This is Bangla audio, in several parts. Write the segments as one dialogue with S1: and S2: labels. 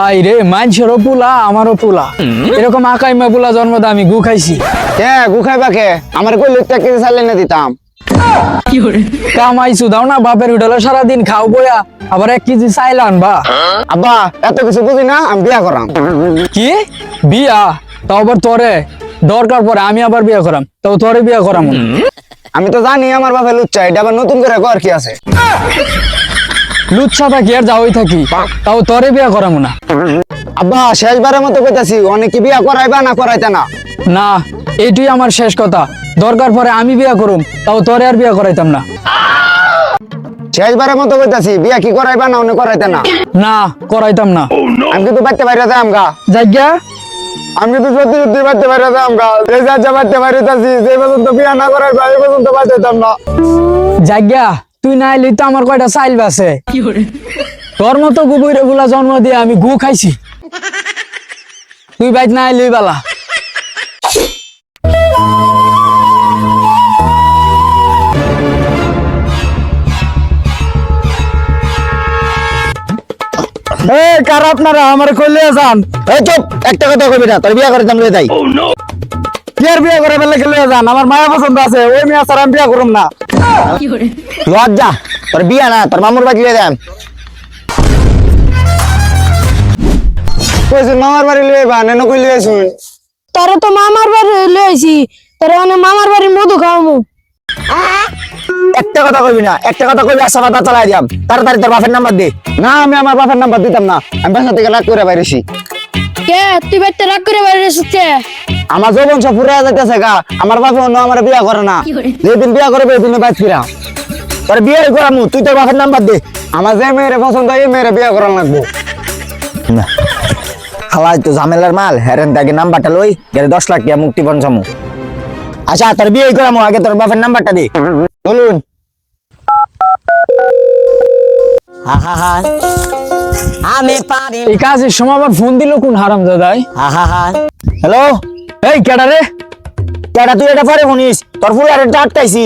S1: আই রে মানুষেরও পুলা আমারও পুলা। এরকম আকাইমা পুলা জন্ম দা আমি গু খাইছি।
S2: কে গুখাই বাকে আমার কই লুটটা কেজি চালিয়ে না দিতাম।
S1: কামাইছু দাও না বাপের উঠালো সারাদিন খাও বয়া আবার এক কেজি চাইল আনবা।
S2: আব্বা এত কিছু বুঝি না আমি বিয়া করাম।
S1: কি? বিয়া? তাও আবার তোরে? দরকার পরে আমি আবার বিয়া করাম। তাও তোরে বিয়া করাম।
S2: আমি তো জানি আমার বাপে লুচ্চা এটা আবার নতুন করে কর কি আছে।
S1: লুচ্ছা থাকি আর যাওই থাকি তাও তোরে বিয়া করাম না।
S2: আব্বা শেষবারের মতো কইতাছি অনেকে বিয়া করাইবা না করাইতে না।
S1: না এটাই আমার শেষ কথা। দরকার পরে আমি বিয়া করুম তাও তোরে আর বিয়া করাইতাম না।
S2: শেষবারের মতো কইতাছি বিয়া কি করাইবা না অনেক করাইতে না।
S1: না করাইতাম না।
S2: আমি কিন্তু বাড়তে বাইরে যাম গা।
S1: জায়গা
S2: আমি কিন্তু সত্যি সত্যি বাড়তে বাইরে যাম গা। যে যা যা বাড়তে বাইরে যাচ্ছি যে পর্যন্ত বিয়া না করাইবা এই পর্যন্ত বাঁচাইতাম না।
S1: জায়গা তুই না এলি তো আমার কয়টা চাইল বাসে? তোর মতো গুবইরে গুলা জন্ম দিয়ে আমি গু খাইছি। তুই বাইক না এলি বালা।
S2: কার আপনারা? আমার কইলে যান। এই চুপ, একটা কথা কইবি না, তোর বিয়া করাইতাম লই তাই কি আর বিয়া করে ফেললে গেলে যান? আমার মায়া পছন্দ আছে ওই মেয়া ছাড়া আমি বিয়া করুম না। লজ্জা তোর বিয়া না তোর মামুর বাড়ি লিয়ে দেন। কইছুন মামার বাড়ি লিয়ে বা নেন কই লিয়ে শুন
S3: তোরে তো মামার বাড়ি লইছি তোরে মানে মামার বাড়ি মধু খাওয়ামু।
S2: একটা কথা কইবি না একটা কথা কইবি আশা বাতা চালাই দিয়াম। তাড়াতাড়ি তোর বাপের নাম্বার দে। না আমি আমার বাপের নাম্বার দিতাম না আমি বাসা থেকে রাগ করে বাইরেছি।
S3: কে তুই বাইতে রাগ করে বাইরে এসেছে
S2: আমার যৌবন সব ফুরে যাইতেছে গা। আমার বাপে অন্য আমার বিয়া করে না। যেদিন বিয়া করবে ওই দিন বাইক ফিরা। তোর বিয়ে করামু তুই তোর বাপের নাম্বার দে। আমার যে মেয়ের পছন্দ এই মেয়ের বিয়া করার লাগবো। না। খালাই তো ঝামেলার মাল হেরেন তাকে নাম্বারটা লই গেলে দশ লাখ টাকা মুক্তি পঞ্চামু আচ্ছা তোর বিয়ে করামু আগে তোর বাপের নাম্বারটা দে। বলুন।
S4: আমি পারি
S1: এই কাজের সময় আবার ফোন দিল কোন হারাম দাদাই?
S4: হা হা হা।
S2: হ্যালো?
S1: এই কেডা রে?
S2: কেডা তুই এটা পরে শুনিস? তোর ফুল আর আটকাইছি।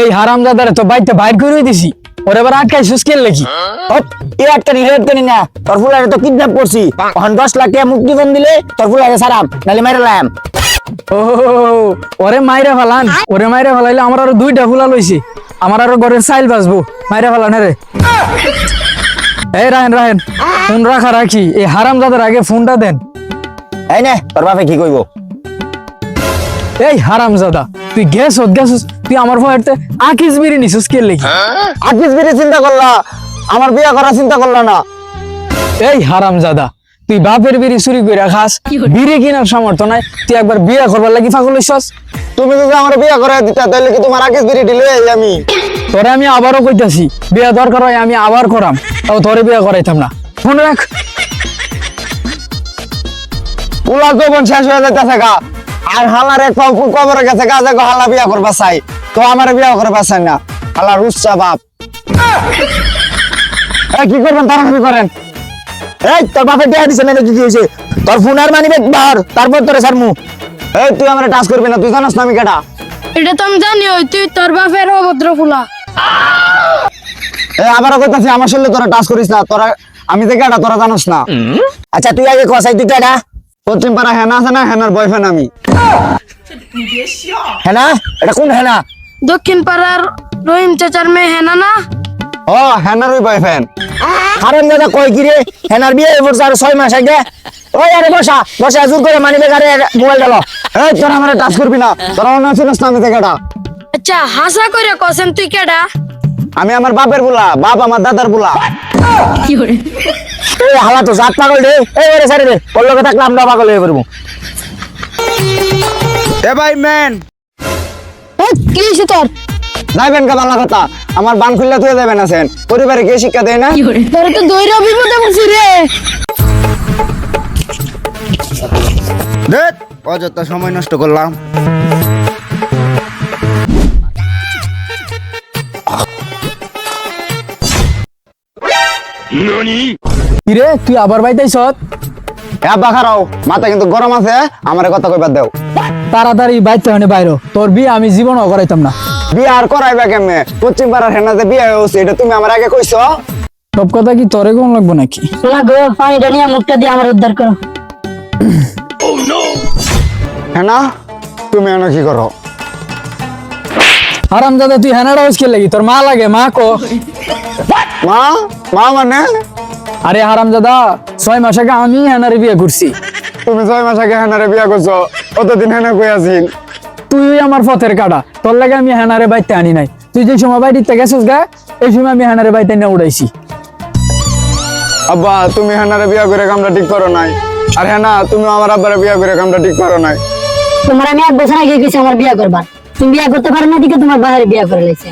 S1: এই হারাম দাদারে তো বাইতে বাইর করে দিছি। ওর এবার আটকাই সুস্কেল লেখি
S2: হপ, এ আটকানি হে আটকানি না। তোর ফুল আর তো কিডন্যাপ করছি। এখন দশ লাখ টাকা মুক্তি ফোন দিলে তোর ফুল আগে সারাম নাহলে মেরে লাম।
S1: ও ওরে মাইরা ফালান। ওরে মাইরা ফালাইলে আমার আরও দুইটা ফুলা লইছি। আমার আরও ঘরের চাইল বাঁচবো মাইরা ফালান রে। এই রাহেন রাহেন ফোন রাখা রাখি। এই হারাম দাদার আগে ফোনটা দেন।
S2: এই নে তোর বাপে কি কইব?
S1: এই হারাম দাদা তুই গেছ গেছ তুই আমার ভয়েতে আকিস বিড়ি নিছিস কে লেখি
S2: আকিস বিরে চিন্তা করলা? আমার বিয়া করার চিন্তা করলা না?
S1: এই হারাম দাদা তুই বাপের বিড়ি চুরি করে খাস। বিড়ি কিনার সামর্থ্য নাই। তুই একবার বিয়া করবার লাগি ফাঁকল হইছস?
S2: তুমি যদি আমার বিয়া করে দিতা তাহলে কি তোমার আকিস বিরে দিলে আমি?
S1: তোরে আমি আবারও কইতাছি বিয়া দরকার হয় আমি আবার করাম তাও তোরে বিয়া করাইতাম না। ফোন রাখ।
S2: পুলা যৌবন শেষ হয়ে যাইতেছে গা। আর হালার এক পাও কবরে গেছে গা যে হালা বিয়া করবা চাই। তো আমার বিয়া করবা চাই না। হালা রুচ্চা বাপ। কি করবেন তাড়াতাড়ি করেন। এই তোর বাপে দেয়া দিছে না কি হয়েছে তোর ফোন আর মানিবে বার তারপর তোরে সারমু এই তুই আমার টাচ করবি না তুই জানাস না আমি কেটা
S3: এটা তো আমি জানি ওই তুই তোর বাপের অভদ্র ফুলা।
S2: এই আবারও কইতাছি আমার শরীরে তোরা টাচ করিস না তোরা আমি যে কেটা তোরা জানোস না। আচ্ছা তুই আগে কসাই তুই কেটা পশ্চিম পাড়া হেনা আছে না হেনার বয়ফ্রেন্ড আমি? হেনা? এটা কোন হেনা?
S3: দক্ষিণ পাড়ার রহিম চাচার মেয়ে হেনা না?
S2: ও হেনার ওই বয়ফ্রেন্ড হারাম দাদা কই কি রে? হেনার বিয়ে আর ছয় মাস আগে। ওই আরে বসা বসা জোর করে মানি বেকারে মোবাইল গেল এই তোরা আমার টাচ করবি না। তোরা হচ্ছে না আমি কেটা
S3: আচ্ছা হাসা করে কছেন তুই কেডা?
S2: আমি আমার বাপের বুলা বাপ আমার দাদার বুলা। এই হালা তো জাত পাগল রে। এই ওরে সারি রে ওর লগে থাকলে আমরা পাগল হয়ে পড়ব এ ভাই ম্যান
S3: কি হয়েছে তোর?
S2: যাইবেন কা কথা। আমার বান খুললে তুই যাবেন আছেন পরিবারে কে শিক্ষা দেয় না?
S3: তোর তো দৈরা বিপদে পড়ছি রে।
S2: দেখ। অযথা সময় নষ্ট করলাম।
S1: কিরে তুই আবার বাইতাইছ
S2: হ্যাঁ বাখারাও মাথা কিন্তু গরম আছে আমার কথা কইবার দেও।
S1: তাড়াতাড়ি বাইতে মানে বাইরো। তোর বিয়ে আমি জীবনও করাইতাম না।
S2: বিয়ে আর করাইবা কেমনে? পশ্চিম পাড়ার হেনা যে বিয়ে হয়েছে এটা তুমি আমার আগে কইছো?
S1: সব কথা কি তরে কোন লাগবো নাকি?
S3: না গো পানিটা নিয়ে মুখটা দিয়ে আমার উদ্ধার করো।
S2: হ্যাঁ না তুমি এনে কি করো?
S1: আরাম দাদা তুই হ্যানাডা হাউস লাগি? তোর মা লাগে মা কো?
S2: মা? মা মানে?
S1: আরে হারাম দাদা ছয় মাস আগে আমি হ্যানারে বিয়ে করছি।
S2: তুমি ছয় মাস আগে হেনারে বিয়া করছ কতদিন হেনে কই আছিন
S1: তুই আমার পথের কাটা তোর লাগে আমি হ্যানারে বাইতে আনি নাই। তুই যে সময় বাইতে গেছিস গা এই সময় আমি হ্যানারে বাইতে নিয়ে উড়াইছি।
S2: আব্বা তুমি হেনারে বিয়া করে কামটা ঠিক করো নাই। আর হ্যাঁ না তুমি আমার আব্বারে বিয়া করে কামটা ঠিক করো নাই।
S3: তোমার আমি এক বছর আগে গেছি আমার বিয়া করবার। তুমি বিয়া করতে পারো না দিকে তোমার বাইরে বিয়া করে লেছি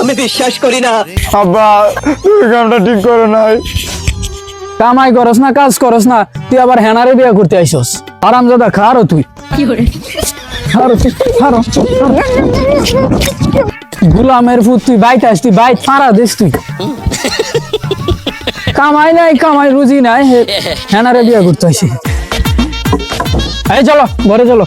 S3: আমি।
S4: বিশ্বাস করি না।
S2: আব্বা তুমি কামটা ঠিক করো নাই।
S1: কামাই করস না কাজ করস না তুই আবার হ্যানারে বিয়ে করতে আইসস। আরাম দাদা খারো তুই। খারো, খারো। গুলামের ফুট তুই বাইতে আস তুই বাইত ফাড়া দিস তুই। কামাই নাই কামাই রুজি নাই হেনারে বিয়ে করতে আইসি। এই চলো ঘরে চলো।